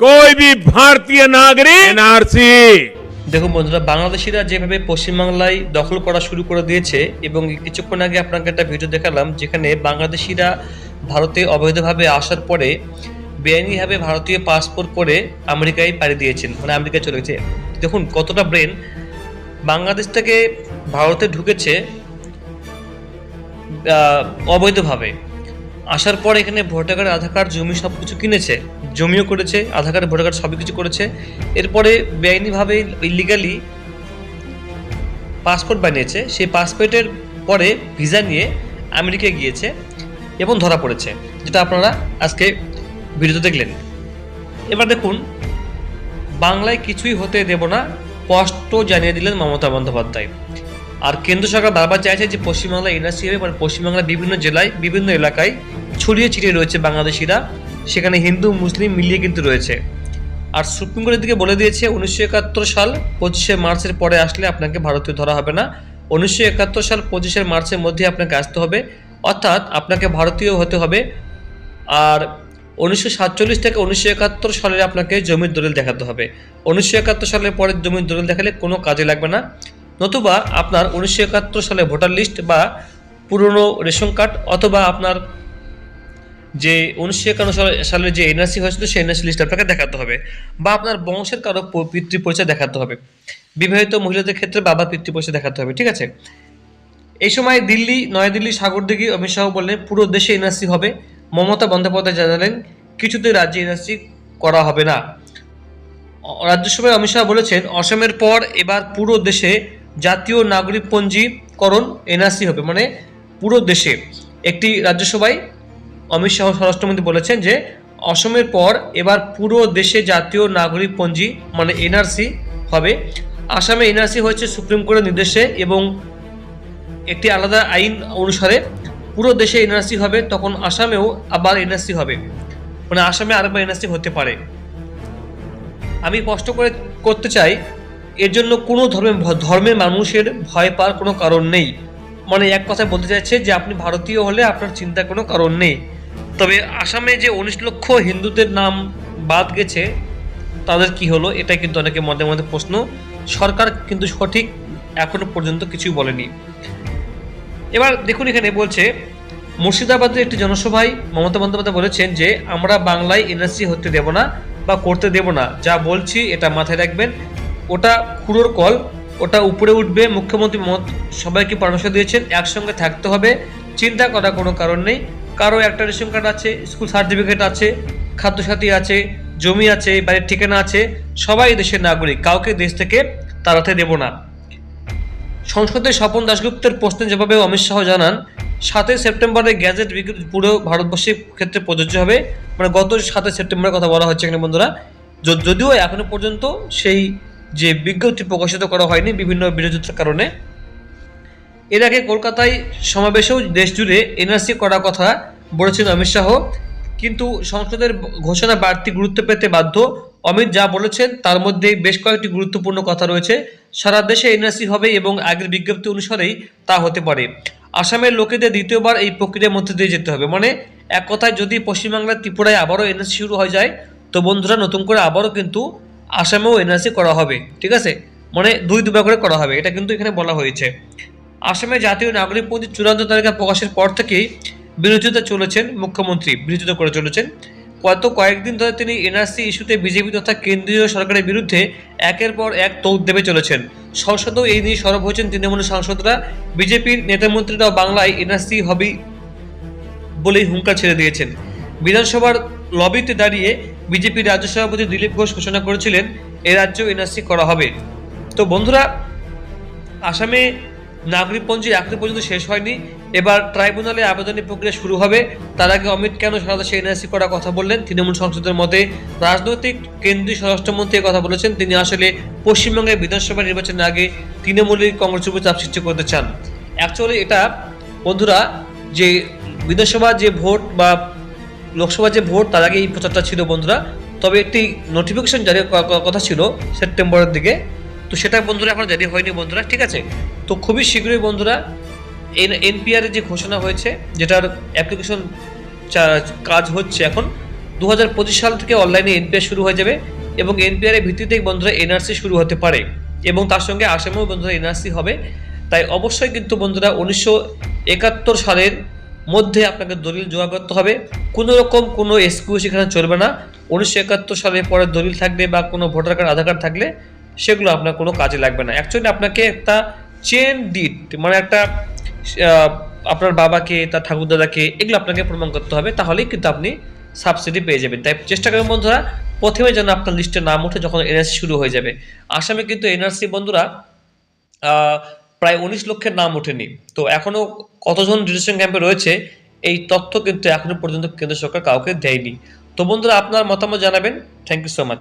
कोई भी भारतीय नागरिक एनआरसी দেখুন বন্ধুরা বাংলাদেশিরা যেভাবে পশ্চিমবাংলায় দখল করা শুরু করে দিয়েছে এবং কিছুক্ষণ আগে আপনাকে একটা ভিডিও দেখালাম যেখানে বাংলাদেশিরা ভারতে অবৈধভাবে আসার পরে বেআইনিভাবে ভারতীয় পাসপোর্ট করে আমেরিকায় পাড়ি দিয়েছেন মানে আমেরিকায় চলে গেছে দেখুন কতটা ব্রেন বাংলাদেশ থেকে ভারতে ঢুকেছে আহ, অবৈধভাবে আসার পর এখানে ভোটার কার্ড আধার কার্ড জমি সব কিছু কিনেছে জমিও করেছে, আধার কার্ড, ভোটার কার্ড সবই কিছু করেছে। এরপরে বেআইনিভাবে ইলিগালি পাসপোর্ট বানিয়েছে। সেই পাসপোর্টের পরে ভিসা নিয়ে আমেরিকায় গিয়েছে এবং ধরা পড়েছে, যেটা আপনারা আজকে ভিডিওতে দেখলেন। এবার দেখুন, বাংলায় কিছুই হতে দেব না, স্পষ্ট জানিয়ে দিলেন মমতা বন্দ্যোপাধ্যায়। আর কেন্দ্র সরকার বারবার চাইছে যে পশ্চিমবাংলা এনআরসি হবে মানে পশ্চিমবাংলার বিভিন্ন জেলায়, বিভিন্ন এলাকায় ছড়িয়ে ছিটিয়ে রয়েছে বাংলাদেশিরা। সেখানে হিন্দু, মুসলিম মিলিয়ে কিন্তু রয়েছে। আর সুপ্রিম কোর্টের দিকে বলে দিয়েছে, উনিশশো একাত্তর সাল পঁচিশে মার্চের পরে আসলে আপনাকে ভারতীয় ধরা হবে না। উনিশশো একাত্তর সাল পঁচিশে মার্চের মধ্যে আপনাকে আসতে হবে। অর্থাৎ আপনাকে ভারতীয় হতে হবে। আর উনিশশো সাতচল্লিশ থেকে উনিশশো একাত্তর সালে আপনাকে জমির দলিল দেখাতে হবে। উনিশশো একাত্তর সালের পরে জমির দলিল দেখালে কোনো কাজে লাগবে না। নতুবা আপনার উনিশশো একাত্তর সালে ভোটার লিস্ট বা পুরনো রেশন কার্ড অথবা আপনার যে উনিশশো একান্ন সালে, সালের যে এনআরসি হয়েছিল, সেই এনআরসি লিস্ট আপনাকে দেখাতে হবে বা আপনার বংশের কারও পিতৃ পরিচয় দেখাতে হবে। বিবাহিত মহিলাদের ক্ষেত্রে বাবার পিতৃ পরিচয় দেখাতে হবে, ঠিক আছে? এই সময় দিল্লি, নয়াদিল্লি, সাগরদিঘি, অমিত শাহ বললেন, পুরো দেশে এনআরসি হবে। মমতা বন্দ্যোপাধ্যায় জানালেন কিছুতেই রাজ্যে এনআরসি করা হবে না। রাজ্যসভায় অমিত শাহ বলেছেন, অসমের পর এবার পুরো দেশে জাতীয় নাগরিক পঞ্জীকরণ এনআরসি হবে। মানে পুরো দেশে একটি রাজ্যসভায় অমিত শাহ স্বরাষ্ট্রমন্ত্রী বলেছেন যে, অসমের পর এবার পুরো দেশে জাতীয় নাগরিক পঞ্জি মানে এনআরসি হবে। আসামে এনআরসি হয়েছে সুপ্রিম কোর্টের নির্দেশে এবং একটি আলাদা আইন অনুসারে পুরো দেশে এনআরসি হবে, তখন আসামেও আবার এনআরসি হবে। মানে আসামে আরেকবার এনআরসি হতে পারে। আমি স্পষ্ট করে করতে চাই, এর জন্য কোনো ধর্মের ধর্মের মানুষের ভয় পাওয়ার কোনো কারণ নেই। মানে এক কথায় বলতে চাইছে যে, আপনি ভারতীয় হলে আপনার চিন্তার কোনো কারণ নেই। তবে আসামে যে উনিশ লক্ষ হিন্দুদের নাম বাদ গেছে, তাদের কি হলো এটা কিন্তু অনেকে মধ্যে মধ্যে প্রশ্ন। সরকার কিন্তু সঠিক এখনও পর্যন্ত কিছুই বলেনি। এবার দেখুন এখানে বলছে, মুর্শিদাবাদের একটি জনসভায় মমতা বন্দ্যোপাধ্যায় বলেছেন যে, আমরা বাংলায় এনআরসি হতে দেব না বা করতে দেব না। যা বলছি, এটা মাথায় রাখবেন। ওটা খুঁড়োর কল, ওটা উপরে উঠবে। মুখ্যমন্ত্রী সবাইকে পরামর্শ দিয়েছেন, একসঙ্গে থাকতে হবে। চিন্তা করার কোনো কারণ নেই। কারও একটা রেশন কার্ড আছে, স্কুল সার্টিফিকেট আছে, খাদ্যসাথী আছে, জমি আছে, বাড়ির ঠিকানা আছে, সবাই দেশের নাগরিক, কাউকে দেশ থেকে তাড়াতে দেব না। সংসদে স্বপন দাশগুপ্তের প্রশ্নের জবাবে অমিত শাহ জানান, সাতই সেপ্টেম্বরে গ্যাজেট বিজ্ঞপ্তি পুরো ভারতবর্ষের ক্ষেত্রে প্রযোজ্য হবে। মানে গত সাতই সেপ্টেম্বরের কথা বলা হচ্ছে এখানে বন্ধুরা। যদিও এখনও পর্যন্ত সেই যে বিজ্ঞপ্তি প্রকাশিত করা হয়নি বিভিন্ন বিরোধিতার কারণে। এর আগে কলকাতায় সমাবেশেও দেশ জুড়ে এনআরসি করার কথা বলেছেন অমিত শাহ। কিন্তু সংসদের ঘোষণা বাড়তি গুরুত্ব পেতে বাধ্য অমিত, যা বলেছেন তার মধ্যে বেশ কয়েকটি গুরুত্বপূর্ণ কথা রয়েছে। সারা দেশে এনআরসি হবে এবং আগের বিজ্ঞপ্তি অনুসারেই তা হতে পারে। আসামের লোকেদের দ্বিতীয়বার এই প্রক্রিয়ার মধ্যে দিয়ে যেতে হবে। মানে এক কথায় যদি পশ্চিমবাংলার ত্রিপুরায় আবারও এনআরসি শুরু হয়ে যায়, তো বন্ধুরা, নতুন করে আবারও কিন্তু আসামেও এনআরসি করা হবে। ঠিক আছে? মানে দুই দুবার করে করা হবে। এটা কিন্তু এখানে বলা হয়েছে। আসামে জাতীয় নাগরিক পঞ্জির চূড়ান্ত তালিকা প্রকাশের পর থেকেই বিরোধিতা চলেছেন মুখ্যমন্ত্রী, বিরোধিতা করে চলেছেন। গত কয়েকদিন ধরে তিনি এনআরসি ইস্যুতে বিজেপি তথা কেন্দ্রীয় সরকারের বিরুদ্ধে একের পর এক তৌদ দেবে চলেছেন। সংসদেও এই নিয়ে সরব হয়েছেন তৃণমূল সাংসদরা। বিজেপির নেতামন্ত্রীরাও বাংলায় এনআরসি হবে বলেই হুঙ্কার ছেড়ে দিয়েছেন। বিধানসভার লবিতে দাঁড়িয়ে বিজেপির রাজ্য সভাপতি দিলীপ ঘোষ ঘোষণা করেছিলেন, এ রাজ্যেও এনআরসি করা হবে। তো বন্ধুরা, আসামে নাগরিকপঞ্জি এখনও পর্যন্ত শেষ হয়নি। এবার ট্রাইব্যুনালে আবেদনের প্রক্রিয়া শুরু হবে। তার আগে অমিত কেন সারা দেশে এনআরসি করার কথা বললেন? তৃণমূল সংসদের মতে রাজনৈতিক কেন্দ্রীয় স্বরাষ্ট্রমন্ত্রী কথা বলেছেন। তিনি আসলে পশ্চিমবঙ্গের বিধানসভা নির্বাচনের আগে তৃণমূলের কংগ্রেসের উপর চাপ সৃষ্টি করতে চান। অ্যাকচুয়ালি এটা, বন্ধুরা, যে বিধানসভা যে ভোট বা লোকসভা যে ভোট, তার আগে এই প্রচারটা ছিল বন্ধুরা। তবে একটি নোটিফিকেশন জারি কথা ছিল সেপ্টেম্বরের দিকে। তো সেটা বন্ধুরা এখন জারি হয়নি বন্ধুরা, ঠিক আছে? তো খুবই শীঘ্রই বন্ধুরা, এন এনপিআর যে ঘোষণা হয়েছে, যেটার অ্যাপ্লিকেশন কাজ হচ্ছে এখন দু পঁচিশ সাল থেকে অনলাইনে এনপিআর শুরু হয়ে যাবে এবং এনপিআর এর ভিত্তিতেই বন্ধুরা এনআরসি শুরু হতে পারে এবং তার সঙ্গে আসামেও বন্ধুরা এনআরসি হবে। তাই অবশ্যই কিন্তু বন্ধুরা উনিশশো একাত্তর সালের মধ্যে আপনাকে দলিল জোগাড় করতে হবে। কোনো রকম কোনো এক্সকিউজ এখানে চলবে না। উনিশশো একাত্তর সালের পরে দলিল থাকবে বা কোনো ভোটার কার্ড আধার কার্ড থাকলে সেগুলো আপনার কোনো কাজে লাগবে না। অ্যাকচুয়ালি আপনাকে একটা চেন ডিট মানে একটা আপনার বাবাকে, তার ঠাকুরদাদাকে, এগুলো আপনাকে প্রমাণ করতে হবে, তাহলেই কিন্তু আপনি সাবসিডি পেয়ে যাবেন। তাই চেষ্টা করবেন বন্ধুরা, প্রথমে যেন আপনার লিস্টে নাম ওঠে যখন এনআরসি শুরু হয়ে যাবে। আসামে কিন্তু এনআরসি বন্ধুরা প্রায় উনিশ লক্ষের নাম ওঠেনি। তো এখনও কতজন ডিটেনশন ক্যাম্পে রয়েছে, এই তথ্য কিন্তু এখনও পর্যন্ত কেন্দ্র সরকার কাউকে দেয়নি। তো বন্ধুরা, আপনার মতামত জানাবেন। Thank you so much